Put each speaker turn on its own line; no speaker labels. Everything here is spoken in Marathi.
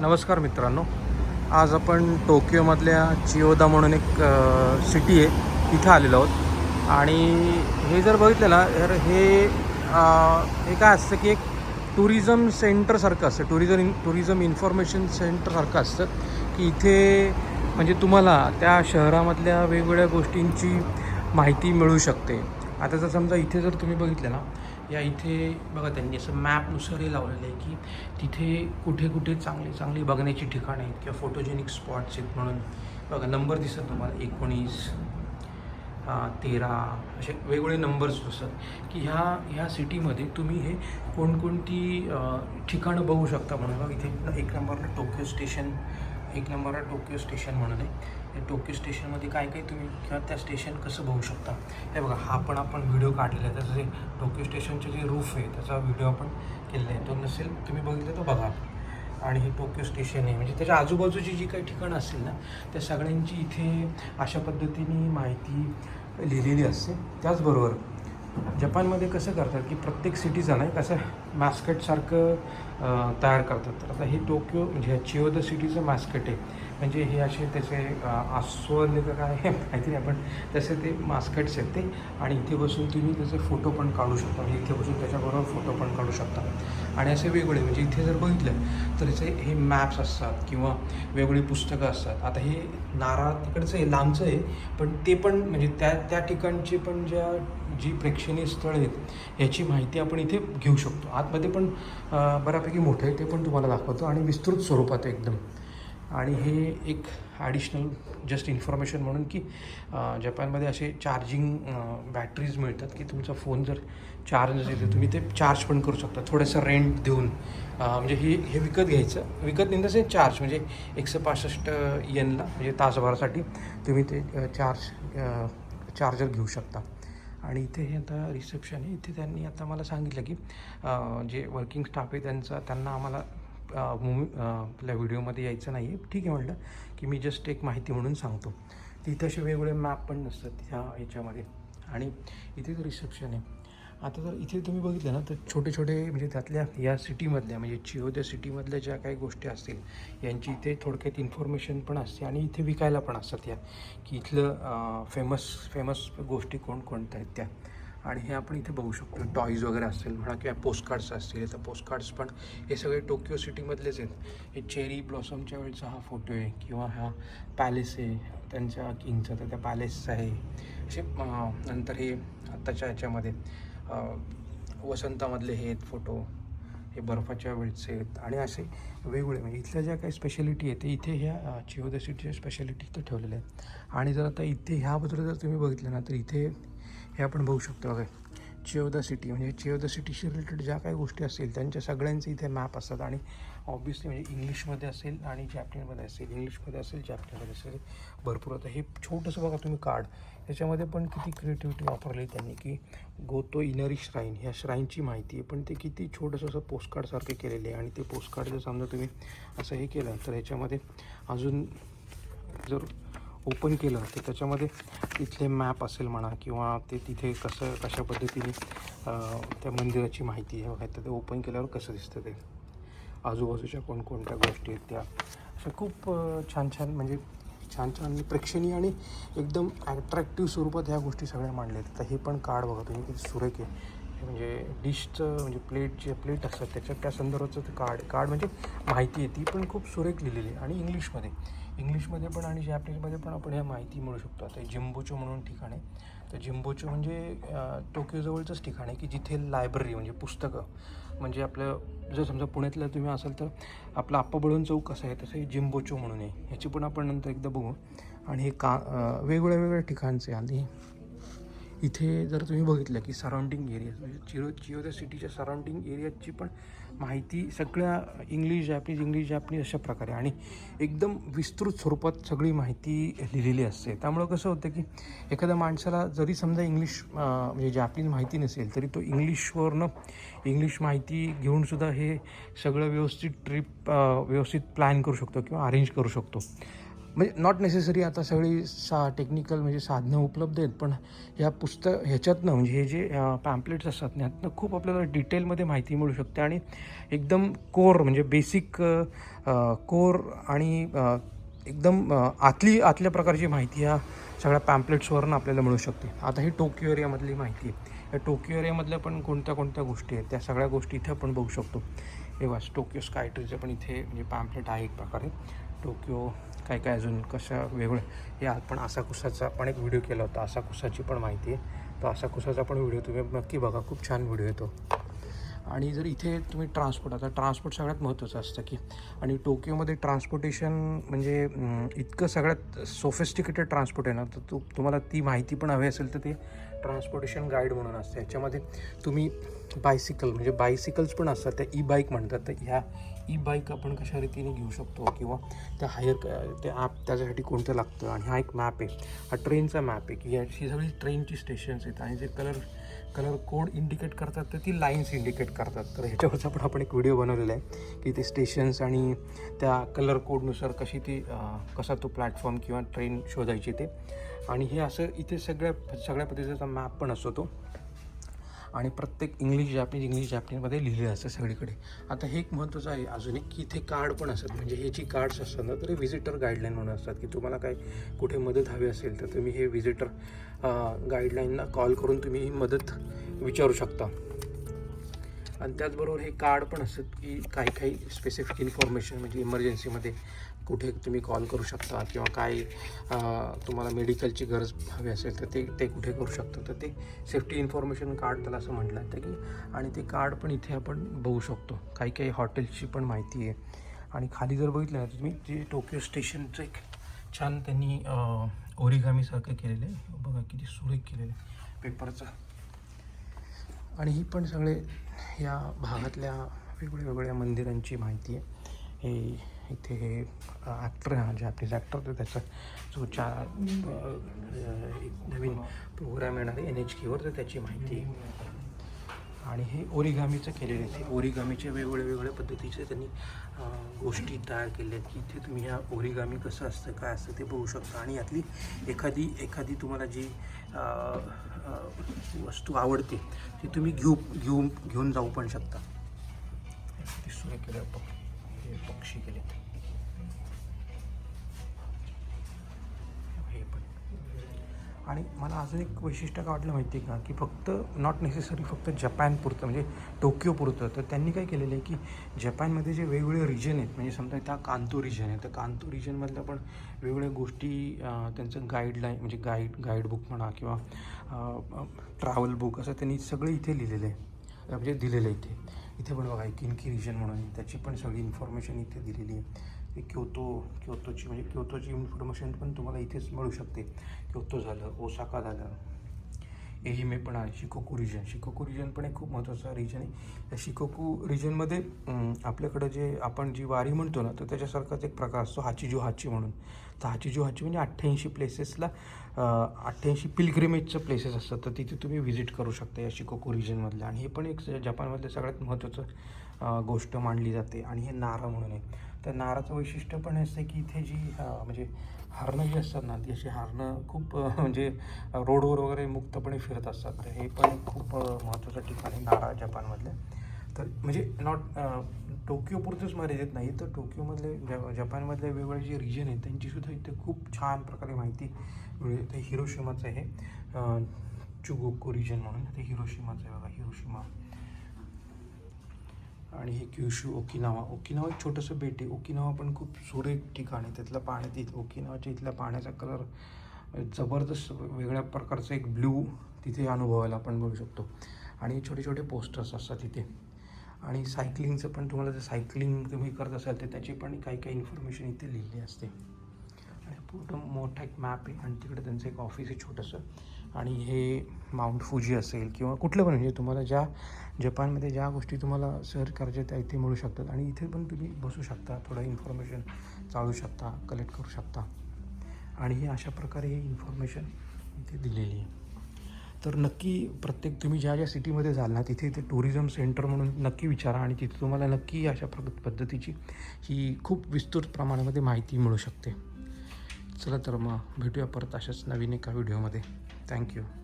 नमस्कार मित्रांनो. आज आपण टोकियोमधल्या चिओदा म्हणून एक सिटी आहे. तिथं आलेलो आहोत. आणि हे जर बघितलं ना तर हे हे काय असतं की एक टुरिझम सेंटरसारखं असतं. टुरिझम इन टुरिझम इन्फॉर्मेशन सेंटरसारखं असतं की इथे म्हणजे तुम्हाला त्या शहरामधल्या वेगवेगळ्या गोष्टींची माहिती मिळू शकते. आता जर समजा इथे जर तुम्ही बघितलं ना या इथे बघा त्यांनी असं मॅपनुसार हे लावलेलं आहे की तिथे कुठे कुठे चांगले चांगली बघण्याची ठिकाणं आहेत किंवा फोटोजेनिक स्पॉट्स आहेत म्हणून. बघा नंबर दिसत तुम्हाला. एकोणीस तेरा असे वेगवेगळे नंबर्स असतात की ह्या ह्या सिटीमध्ये तुम्ही हे कोणकोणती ठिकाणं बघू शकता म्हणून. बघा इथे एक नंबरला टोकियो स्टेशन एक नंबरला टोकियो स्टेशन म्हणून आहे. टोकियो स्टेशनमध्ये काय काय तुम्ही किंवा त्या स्टेशन कसं बघू शकता? हे बघा हा पण आपण व्हिडिओ काढलेला आहे. त्याचं जे टोकियो स्टेशनचे जे रूफ आहे त्याचा व्हिडिओ आपण केलेला आहे. तो नसेल तुम्ही बघितलं तर बघा. आणि हे टोकियो स्टेशन आहे. म्हणजे त्याच्या आजूबाजूची जी काही ठिकाणं असतील ना त्या सगळ्यांची इथे अशा पद्धतीने माहिती लिहिलेली असते. त्याचबरोबर जपानमध्ये कसं करतात की प्रत्येक सिटीचं नाही कसं मॅस्कटसारखं तयार करतात. तर आता हे टोकियो म्हणजे चिओद चिओ द सिटीचं मास्केट आहे. म्हणजे हे असे त्याचे अं, का काय हे माहिती नाही पण तसे ते मास्कट्स आहेत ते. आणि इथे बसून तुम्ही त्याचे फोटो पण काढू शकता. म्हणजे इथे बसून त्याच्याबरोबर फोटो पण काढू शकता. आणि असे वेगवेगळे म्हणजे इथे जर बघितलं तर याचे हे मॅप्स असतात किंवा वेगवेगळी पुस्तकं असतात. आता हे नारा तिकडचं आहे लांबचं आहे पण ते पण म्हणजे त्या त्या ठिकाणचे पण ज्या जी प्रेक्षणीय स्थळ आहेत याची माहिती आपण इथे घेऊ शकतो. आतमध्ये पण बऱ्यापैकी मोठं आहे ते पण तुम्हाला दाखवतो आणि विस्तृत स्वरूपात एकदम. आणि हे एक ॲडिशनल जस्ट इन्फॉर्मेशन म्हणून की जपानमध्ये असे चार्जिंग बॅटरीज मिळतात की तुमचा फोन जर चार्ज येते तर तुम्ही ते चार्ज पण करू शकता. थोडंसं रेंट देऊन म्हणजे हे हे विकत घ्यायचं. विकत इन द चार्ज म्हणजे एकशे पासष्ट येनला म्हणजे तासभरासाठी तुम्ही ते चार्ज चार्जर घेऊ शकता. आणि इथे हे आता रिसेप्शन आहे. इथे त्यांनी आता मला सांगितलं की जे वर्किंग स्टाफ आहे त्यांचा त्यांना आम्हाला मूवी आपल्या व्हिडिओमध्ये यायचं नाही आहे ठीक आहे म्हटलं की मी जस्ट एक माहिती म्हणून सांगतो. तिथे असे वेगवेगळे मॅप पण नसतात ह्या ह्याच्यामध्ये आणि इथे जो रिसेप्शन आहे आता जर इथे तुम्ही बघितलं ना तर छोटे छोटे म्हणजे त्यातल्या या सिटीमधल्या म्हणजे चिओ त्या सिटीमधल्या ज्या काही गोष्टी असतील यांची इथे थोडक्यात इन्फॉर्मेशन पण असते आणि इथे विकायला पण असतात या. की इथलं फेमस फेमस गोष्टी कोणकोणत्या आहेत त्या. आणि हे आपण इथे बघू शकतो. टॉईज वगैरे असतील म्हणा किंवा पोस्टकार्ड्स असतील. तर पोस्टकार्ड्स पण हे सगळे टोकियो सिटीमधलेच आहेत. हे चेरी ब्लॉसमच्या वेळचा हा फोटो आहे किंवा हा पॅलेस आहे. त्यांच्या किंगचा तर त्या पॅलेसचा आहे. असे नंतर हे आत्ताच्या ह्याच्यामध्ये. वसंतामधले हे आहेत फोटो हे बर्फाच्या वेळचे आहेत आणि असे वेगवेगळे म्हणजे इथल्या ज्या काही स्पेशालिटी आहे ते इथे ह्या चिओ द सिटीच्या स्पेशालिटी इथं ठेवलेल्या आहेत. आणि जर आता इथे ह्याबद्दल जर तुम्ही बघितलं ना तर इथे हे आपण बघू शकतो बघा चिओ द सिटी म्हणजे चिओ द सिटीशी रिलेटेड ज्या काही गोष्टी असतील त्यांच्या सगळ्यांचे इथे मॅप असतात. आणि ऑब्विसली म्हणजे इंग्लिशमध्ये असेल आणि जॅपनीजमध्ये असेल इंग्लिशमध्ये असेल जॅपनीजमध्ये असेल भरपूर. आता हे छोटंसं बघा तुम्ही कार्ड याच्यामध्ये पण किती क्रिएटिव्हिटी वापरली त्यांनी की गोतो इनरी श्राईन ह्या श्राईनची माहिती आहे. पण ते किती छोटंसं असं पोस्टकार्डसारखे केलेले आहे आणि ते पोस्टकार्ड जर समजा तुम्ही असं हे केलं तर ह्याच्यामध्ये अजून जर ओपन केलं तर त्याच्यामध्ये तिथले मॅप असेल म्हणा किंवा ते तिथे कसं कशा पद्धतीने त्या मंदिराची माहिती आहे तर ते ओपन केल्यावर कसं दिसतं ते? आजूबाजूच्या कोणकोणत्या गोष्टी आहेत त्या? अशा खूप छान छान म्हणजे छान छान आणि प्रेक्षणीय आणि एकदम ॲट्रॅक्टिव्ह स्वरूपात ह्या गोष्टी सगळ्या मांडल्या आहेत. तर हे पण कार्ड बघा तुम्ही किती सुरेख आहे. हे म्हणजे डिशचं म्हणजे प्लेट जे प्लेट असतात त्याच्यात त्या संदर्भाचं ते कार्ड कार्ड म्हणजे माहिती आहे. ती पण खूप सुरेख लिहिलेली आहे. आणि इंग्लिशमध्ये इंग्लिशमध्ये पण आणि जॅपनीजमध्ये पण आपण ह्या माहिती मिळू शकतो. आता जिम्बोचो म्हणून ठिकाण आहे. तर जिम्बोचो म्हणजे टोकियोजवळचंच ठिकाण आहे की जिथे लायब्ररी म्हणजे पुस्तकं. म्हणजे आपलं जर समजा पुण्यातलं तुम्ही असाल तर आपलं आप्पा बळवंत चौक कसं आहे तसं हे जिम्बोचो म्हणून आहे. ह्याची पण आपण नंतर एकदा बघू. आणि हे का वेगवेगळ्या वेगळ्या ठिकाणचे आणि इथे जर तुम्ही बघितलं की सराउंडिंग एरिया म्हणजे चिरो चिरोदा सिटीच्या सराउंडिंग एरियाची पण माहिती सगळ्या इंग्लिश जॅपनीज इंग्लिश जॅपनीज अशा प्रकारे. आणि एकदम विस्तृत स्वरूपात सगळी माहिती लिहिलेली असते. त्यामुळं कसं होतं की एखाद्या माणसाला जरी समजा इंग्लिश म्हणजे जॅपनीज माहिती नसेल तरी तो इंग्लिशवरनं इंग्लिश माहिती घेऊनसुद्धा हे सगळं व्यवस्थित ट्रिप व्यवस्थित प्लॅन करू शकतो किंवा अरेंज करू शकतो. म्हणजे नॉट नेसेसरी आता सगळी सा टेक्निकल म्हणजे साधनं उपलब्ध आहेत पण ह्या पुस्तक ह्याच्यातनं म्हणजे हे जे पॅम्पलेट्स असतात ना यातनं खूप आपल्याला डिटेलमध्ये माहिती मिळू शकते आणि एकदम कोर म्हणजे बेसिक कोर आणि एकदम आतली आतल्या प्रकारची माहिती ह्या सगळ्या पॅम्पलेट्सवरून आपल्याला मिळू शकते. आता ही टोकियो एरियामधली माहिती आहे. या टोकियो एरियामधल्या पण कोणत्या कोणत्या गोष्टी आहेत त्या सगळ्या गोष्टी इथे आपण बघू शकतो. हे वाच टोकियो स्काय ट्रीचं पण इथे म्हणजे पॅम्पलेट आहे एक प्रकारे. टोकियो काय काय अजून कशा वेगळं हे आपण आसाकुसाचा पण एक व्हिडिओ केला होता. आसाकुसाची पण माहिती आहे. तो आसाकुसाचा पण व्हिडिओ तुम्ही नक्की बघा. खूप छान व्हिडिओ येतो आणि जर इथे तुम्ही ट्रान्सपोर्ट आता ट्रान्सपोर्ट सगळ्यात महत्त्वाचं असतं की आणि टोकियोमध्ये ट्रान्सपोर्टेशन म्हणजे इतकं सगळ्यात सोफिस्टिकेटेड ट्रान्सपोर्ट आहे ना तर तू तुम्हाला ती माहिती पण हवी असेल तर ते ट्रान्सपोर्टेशन गाईड म्हणून असते. याच्यामध्ये तुम्ही बायसिकल म्हणजे बायसिकल्स पण असतात त्या ई बाईक म्हणतात. तर ह्या ई बाईक आपण कशा रीतीने घेऊ शकतो? किंवा त्या हायर त्या ॲप त्याच्यासाठी कोणतं लागतं? आणि हा एक मॅप आहे. हा ट्रेनचा मॅप आहे. की याची सगळी ट्रेनची स्टेशन्स आहेत. आणि जे कलर कलर कोड इंडिकेट करतात तर ती लाईन्स इंडिकेट करतात. तर ह्याच्यावरचा पण आपण एक व्हिडिओ बनवलेला आहे की ते स्टेशन्स आणि त्या कलर कोडनुसार कशी ती कसा तो प्लॅटफॉर्म किंवा ट्रेन शोधायची ते. आणि हे असं इथे सगळ्या सगळ्या पद्धतीचा मॅप पण असतो तो. आणि प्रत्येक इंग्लिश जॅपनीज इंग्लिश जॅपनीजमध्ये लिहिलेलं असतं सगळीकडे. आता हे एक महत्त्वाचं आहे. अजून एक की इथे कार्ड पण असतात. म्हणजे हे जी कार्ड्स असतात ना तर हे व्हिजिटर गाईडलाईन म्हणून असतात की तुम्हाला काय कुठे मदत हवी असेल तर तुम्ही हे व्हिजिटर गाईडलाईनला कॉल करून तुम्ही ही मदत विचारू शकता. आणि त्याचबरोबर हे कार्ड पण असतात की काही काही स्पेसिफिक इन्फॉर्मेशन म्हणजे इमर्जन्सीमध्ये कुठे तुम्ही कॉल करू शकता किंवा काय तुम्हाला मेडिकलची गरज हवी असेल तर ते ते कुठे करू शकता. तर ते सेफ्टी इन्फॉर्मेशन कार्ड त्याला असं म्हटलं जातं की आणि ते कार्ड पण इथे आपण बघू शकतो. काही काही हॉटेल्सची पण माहिती आहे. आणि खाली जर बघितलं तर तुम्ही जे टोकियो स्टेशनचं एक छान त्यांनी ओरिगामीसारखं केलेलं आहे. बघा किती सुरेख केलेलं आहे. पेपरचं आणि ही पण सगळे या भागातल्या वेगवेगळ्या वेगळ्या मंदिरांची माहिती आहे. हे इथे हे ॲक्टर हा जॅपनीज ॲक्टर तर त्याचा जो चार एक नवीन प्रोग्राम येणार आहे एन एच केवर तर त्याची माहिती आहे. आणि हे ओरिगामीचं केलेलं आहे. ते ओरिगामीचे वेगवेगळ्या वेगवेगळ्या पद्धतीचे त्यांनी गोष्टी तयार केल्या आहेत की इथे तुम्ही ह्या ओरिगामी कसं असतं काय असतं ते बघू शकता. आणि यातली एखादी एखादी तुम्हाला जी वस्तू आवडते ती तुम्ही घेऊ घेऊन घेऊन जाऊ पण शकता. दिसून केलं पक्षी केले आणि मला अजून एक वैशिष्ट्य काय वाटलं माहिती आहे का? की फक्त नॉट नेसेसरी फक्त जपानपुरतं म्हणजे टोकियोपुरतं तर त्यांनी काय केलेलं आहे की जपानमध्ये जे वेगवेगळे रिजन आहेत म्हणजे समजा त्या कांतो रिजन आहे तर कांतो रिजनमधल्या पण वेगवेगळ्या गोष्टी त्यांचं गाईडलाईन म्हणजे गाईड गाईडबुक म्हणा किंवा ट्रॅव्हल बुक असं त्यांनी सगळं इथे लिहिलेलं आहे. म्हणजे दिलेलं आहे इथे. इथे पण बघा किनकी रिजन म्हणून आहे. त्याची पण सगळी इन्फॉर्मेशन इथे दिलेली आहे. क्योतो क्योतोची म्हणजे क्योतोची इन्फॉर्मेशन पण तुम्हाला इथेच मिळू शकते. क्योतो झालं ओसाका झालं. एहिमे पण आहे शिकोकू रिजन शिकोकू रिजन पण एक खूप महत्त्वाचा रिजन आहे. या शिकोकू रिजनमध्ये आपल्याकडं जे आपण जी वारी म्हणतो ना तर त्याच्यासारखाच एक प्रकार असतो हाचीजू हाची म्हणून. तर हाचीजू हाची म्हणजे अठ्ठ्याऐंशी प्लेसेसला अठ्ठ्याऐंशी पिलग्रिमेजचं प्लेसेस असतात. तर तिथे तुम्ही व्हिजिट करू शकता या शिकोकू रिजनमधल्या आणि हे पण एक जपानमधलं सगळ्यात महत्त्वाचं गोष्ट मानली जाते. आणि हे नारा म्हणून आहे. तर नाराचं वैशिष्ट्य पण असतं की इथे जी म्हणजे हरणं जी असतात ना ती अशी हरणं खूप म्हणजे रोडवर वगैरे मुक्तपणे फिरत असतात. तर हे पण खूप महत्त्वाचं ठिकाण आहे नारा जपानमधल्या तर म्हणजे नॉट टोकियोपुरतंच मर्यादित नाही तर टोकियोमधले ज जपानमधले वेगवेगळे जे रिजन आहेत त्यांचीसुद्धा इथे खूप छान प्रकारे माहिती मिळते. ते हिरोशिमाचं आहे. चुगोको रिजन म्हणून. ते हिरोशिमाचं आहे बघा हिरोशिमा. आणि हे क्युशू ओकिनावा. ओकिनावा एक छोटंसं बेट आहे. ओकिनावा पण खूप सुरेख ठिकाण आहे. त्यातलं पाण्यात तिथं ओकिनावाच्या इथल्या पाण्याचा कलर जबरदस्त वेगळ्या प्रकारचं एक ब्ल्यू तिथे अनुभवायला आपण बघू शकतो. आणि छोटे छोटे पोस्टर्स असतात तिथे. आणि सायकलिंगचं पण तुम्हाला जर सायकलिंग तुम्ही करत असाल तर त्याची पण काही काही इन्फॉर्मेशन इथे लिहिली असते. आणि पूर्ण मोठा एक मॅप आहे. आणि तिकडे त्यांचं एक ऑफिस आहे छोटंसं. आणि हे माउंट फुजी असेल किंवा कुठलं पण म्हणजे तुम्हाला ज्या जपानमध्ये ज्या गोष्टी तुम्हाला सर्च करायच्या त्या इथे मिळू शकतात. आणि इथे पण तुम्ही बसू शकता थोडं इन्फॉर्मेशन चालू शकता कलेक्ट करू शकता. आणि हे अशा प्रकारे ही इन्फॉर्मेशन इथे दिलेली आहे. तर नक्की प्रत्येक तुम्ही ज्या ज्या सिटीमध्ये जाल ना तिथे ते टुरिझम सेंटर म्हणून नक्की विचारा आणि तिथे तुम्हाला नक्की अशा प्र पद्धतीची ही खूप विस्तृत प्रमाणामध्ये माहिती मिळू शकते. चला तर मग भेटूया परत अशाच नवीन एका व्हिडिओमध्ये Thank you.